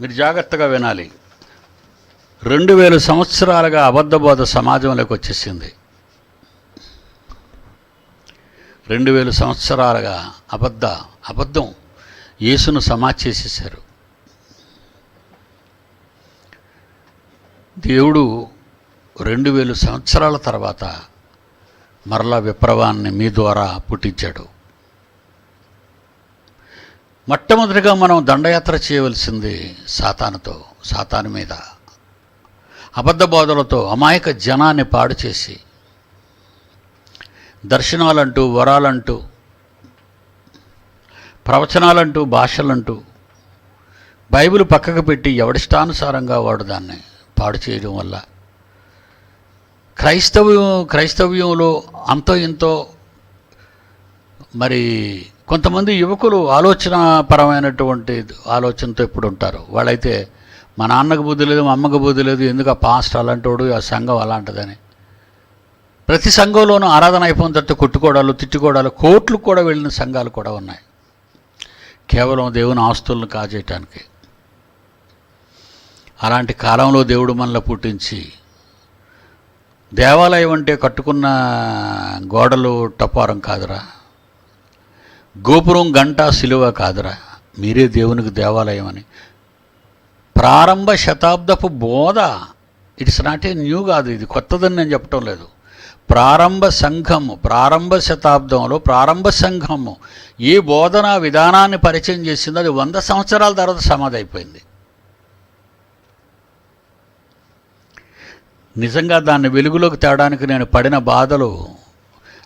మీరు జాగ్రత్తగా వినాలి. రెండు వేల సంవత్సరాలుగా అబద్ధబోధ సమాజంలోకి వచ్చేసింది. రెండు వేల సంవత్సరాలుగా అబద్ధ అబద్ధం యేసును సమాధి చేసేసారు దేవుడు రెండు వేల సంవత్సరాల తర్వాత మరలా విప్లవాన్ని మీ ద్వారా పుట్టించాడు. మొట్టమొదటిగా మనం దండయాత్ర చేయవలసింది సాతానుతో సాతాను మీద. అబద్ధ బోధలతో అమాయక జనాన్ని పాడు చేసి దర్శనాలంటూ వరాలంటూ ప్రవచనాలంటూ భాషలంటూ బైబిల్ పక్కకు పెట్టి ఎవడిష్టానుసారంగా వాడు దాన్ని పాడు చేయడం వల్ల క్రైస్తవ్యం క్రైస్తవ్యంలో అంతో ఇంతో మరి కొంతమంది యువకులు ఆలోచనాపరమైనటువంటి ఆలోచనతో ఇప్పుడు ఉంటారు? వాళ్ళైతే మా నాన్నకు బుద్ధి లేదు మా అమ్మకు బుద్ధి లేదు ఎందుకు ఆ పాస్ట్ అలాంటోడు ఆ సంఘం అలాంటిదని. ప్రతి సంఘంలోనూ ఆరాధన అయిపోయిన తర్వాత కొట్టుకోవడాలు తిట్టుకోవడాలు కోట్లు కూడా వెళ్ళిన సంఘాలు కూడా ఉన్నాయి. కేవలం దేవుని ఆస్తులను కాజేయటానికి. అలాంటి కాలంలో దేవుడు మనల్ని పుట్టించి దేవాలయం అంటే కట్టుకున్న గోడలు టపారం కాదురా. గోపురం గంట సిలువ కాదురా. మీరే దేవునికి దేవాలయం అని ప్రారంభ శతాబ్దపు బోధ. ఇట్స్ నాట్ ఏ న్యూ కాదు ఇది. కొత్తదని నేను చెప్పటం లేదు. ప్రారంభ సంఘము ప్రారంభ శతాబ్దంలో ప్రారంభ సంఘము ఏ బోధనా విధానాన్ని పరిచయం చేసిందో అది వంద సంవత్సరాల తర్వాత సమాధి అయిపోయింది. నిజంగా దాన్ని వెలుగులోకి తేడానికి నేను పడిన బాధలు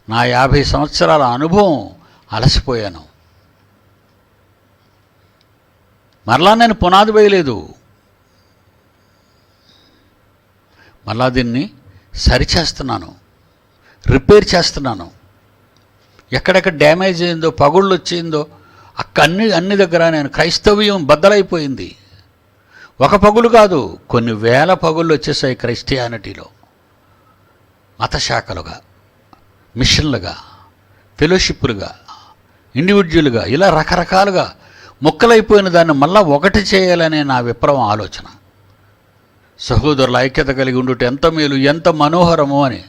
నా యాభై సంవత్సరాల అనుభవం అలసిపోయాను. మరలా నేను పునాది వేయలేదు. మరలా దీన్ని సరిచేస్తున్నాను. రిపేర్ చేస్తున్నాను. ఎక్కడెక్కడ డ్యామేజ్ అయిందో పగుళ్ళు వచ్చిందో అక్క అన్ని అన్ని దగ్గర నేను క్రైస్తవ్యం బద్దలైపోయింది. ఒక పగులు కాదు కొన్ని వేల పగుళ్ళు వచ్చేసాయి క్రైస్టియానిటీలో. మతశాఖలుగా మిషన్లుగా ఫెలోషిప్లుగా. ఇండివిజువల్గా ఇలా రకరకాలుగా ముక్కలైపోయిన దాన్ని మళ్ళా ఒకటి చేయాలనే నా విప్లవం ఆలోచన. సహోదరుల ఐక్యత కలిగి ఉండుట ఎంత మేలు ఎంత మనోహరము అని.